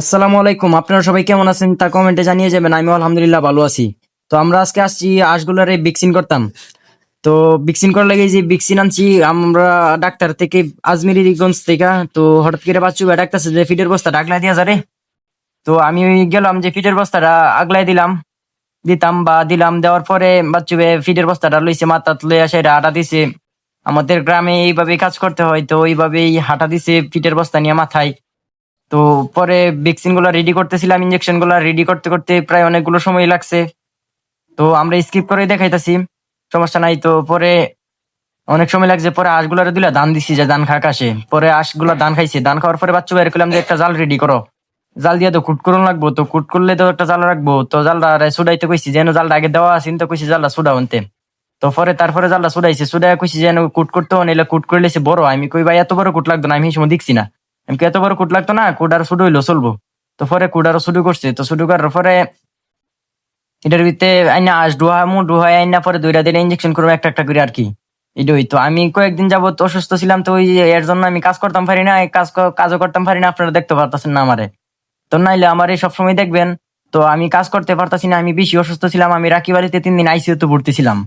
আসসালামু আলাইকুম। আপনারা সবাই কেমন আছেন তা কমেন্টে জানিয়ে যাবেন। আমি আলহামদুলিল্লাহ ভালো আছি। তো আমরা আজকে আসছি হাঁসগুলারে বিক্সিন করতাম। তো বিক্সিন করার লাগে যে বিক্সিন আনছি, আমরা ডাক্তার থেকে আজমিরিগঞ্জ থেকে। তো হঠাৎ করে বাচ্চু ভাই ডাক্তারছে যে, ফিটের বস্তা আগলাই দিয়া যারে তো আমি গেলাম যে, ফিটের বস্তাটা আগলাই দিলাম। দিতাম বা দিলাম, দেওয়ার পরে বাচ্চু ভাই ফিটের বস্তাটা লইছে মাথা তুলে আসে আটা দিছে। আমাদের গ্রামে এইভাবে কাজ করতে হয়, তো এইভাবেই হাঁটা দিছে ফিটের বস্তা নিয়ে মাথায়। তো পরে ভ্যাকসিনগুলো রেডি করতেছিলাম ইঞ্জেকশনগুলো রেডি করতে করতে প্রায় অনেকগুলো সময় লাগছে। তো আমরা স্কিপ করে দেখাইতাছি, সমস্যা নাই। তো পরে অনেক সময় লাগছে, পরে হাঁসগুলারে দিলা ধান দিছি যে ধান খাক আসে। পরে হাঁসগুলা ধান খাইছে ধান খাওয়ার পরে বাচ্চা বের করলাম যে একটা জাল রেডি করো। জাল দিয়ে তো কুট করুন লাগবো, তো কুট করলে তো একটা জাল রাখব। তো জালটা সুডাইতে কইছি, যেন জালটা আগে দেওয়া আছে, তো কইছি জালটা সুডা আনতে তো পরে তারপরে জালটা সুডাইছে সুডাই কইছি যেন কুট করতে নিলে কুট করলে সে বড় আমি কই, ভাই, এত বড় কুট লাগতো না, আমি সময় দেখছি না। আমি এত বড় কুট লাগতো না, কুট আর শুরু হইল, চলবো। তো পরে কুট আরও শুরু করছে, তো শুরু করার পরে এটার ভিতরে আইনা আস, ডুহা মু ডুহাই আইনা পরে দুইটা দিনে ইঞ্জেকশন করব, একটা একটা করে আর কি। এটাই তো আমি কয়েকদিন যাবত অসুস্থ ছিলাম, তো ওই এর জন্য আমি কাজ করতাম পারি না কাজ কাজও করতাম পারি না, আপনারা দেখতে পারতেছেন না আমারে। তো নাইলে আমার এই সবসময় দেখবেন, তো আমি কাজ করতে পারতাছি না, আমি বেশি অসুস্থ ছিলাম, আমি রাখি বাড়িতে তিন দিন আইসিউ তে ভর্তি ছিলাম।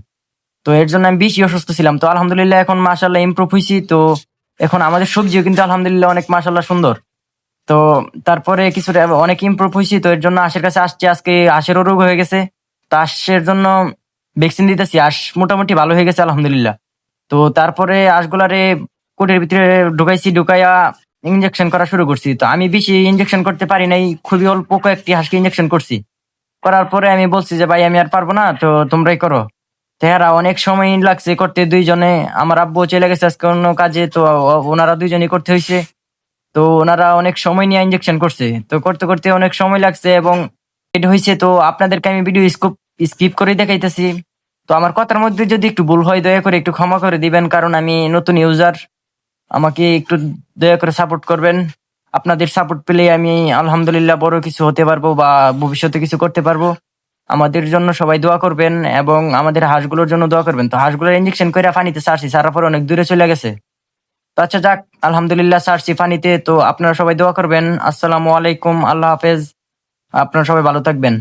তো এর জন্য আমি বেশি অসুস্থ ছিলাম, তো আলহামদুলিল্লাহ এখন মাসাল্লাহ ইমপ্রুভ হয়েছি তো এখন আমাদের সবজিও কিন্তু আলহামদুলিল্লাহ অনেক মাসাল্লাহ সুন্দর। তো তারপরে কিছুটা অনেক ইম্প্রুভ হয়েছি, তো এর জন্য আশের কাছে আসছে। আজকে আশেরও রোগ হয়ে গেছে, তো আশের জন্য ভ্যাকসিন দিতেছি। আশ মোটামুটি ভালো হয়ে গেছে, আলহামদুলিল্লাহ। তো তারপরে আশগুলারে কোটের ভিতরে ঢুকাইছি, ঢুকাইয়া ইঞ্জেকশন করা শুরু করছি। তো আমি বেশি ইঞ্জেকশন করতে পারি নাই, খুবই অল্প কয়েকটি হাঁসকে ইঞ্জেকশন করছি। করার পরে আমি বলছি যে, ভাই, আমি আর পারব না, তো তোমরাই করো। তেহারা, অনেক সময় লাগছে করতে, দুইজনে। আমার আব্বু চলে গেছে আজকে অন্য কাজে, তো ওনারা দুইজনই করতে হয়েছে তো ওনারা অনেক সময় নিয়ে ইঞ্জেকশন করছে। তো করতে করতে অনেক সময় লাগছে এবং এটা হয়েছে তো আপনাদেরকে আমি ভিডিও স্কুপ স্কিপ করে দেখাইতেছি। তো আমার কথার মধ্যে যদি একটু ভুল হয়, দয়া করে একটু ক্ষমা করে দিবেন, কারণ আমি নতুন ইউজার আমাকে একটু দয়া করে সাপোর্ট করবেন। আপনাদের সাপোর্ট পেলে আমি আলহামদুলিল্লাহ বড় কিছু হতে পারব বা ভবিষ্যতে কিছু করতে পারব। আমাদের জন্য সবাই দোয়া করবেন এবং আমাদের হাঁসগুলোর জন্য দোয়া করবেন। তো হাঁসগুলোর ইঞ্জেকশন করে ফানিতে সারছি, সারার পর অনেক দূরে চলে গেছে। তো আচ্ছা যাক, আলহামদুলিল্লাহ সারছি ফানিতে তো আপনারা সবাই দোয়া করবেন। আসসালামু আলাইকুম, আল্লাহ হাফেজ। আপনারা সবাই ভালো থাকবেন।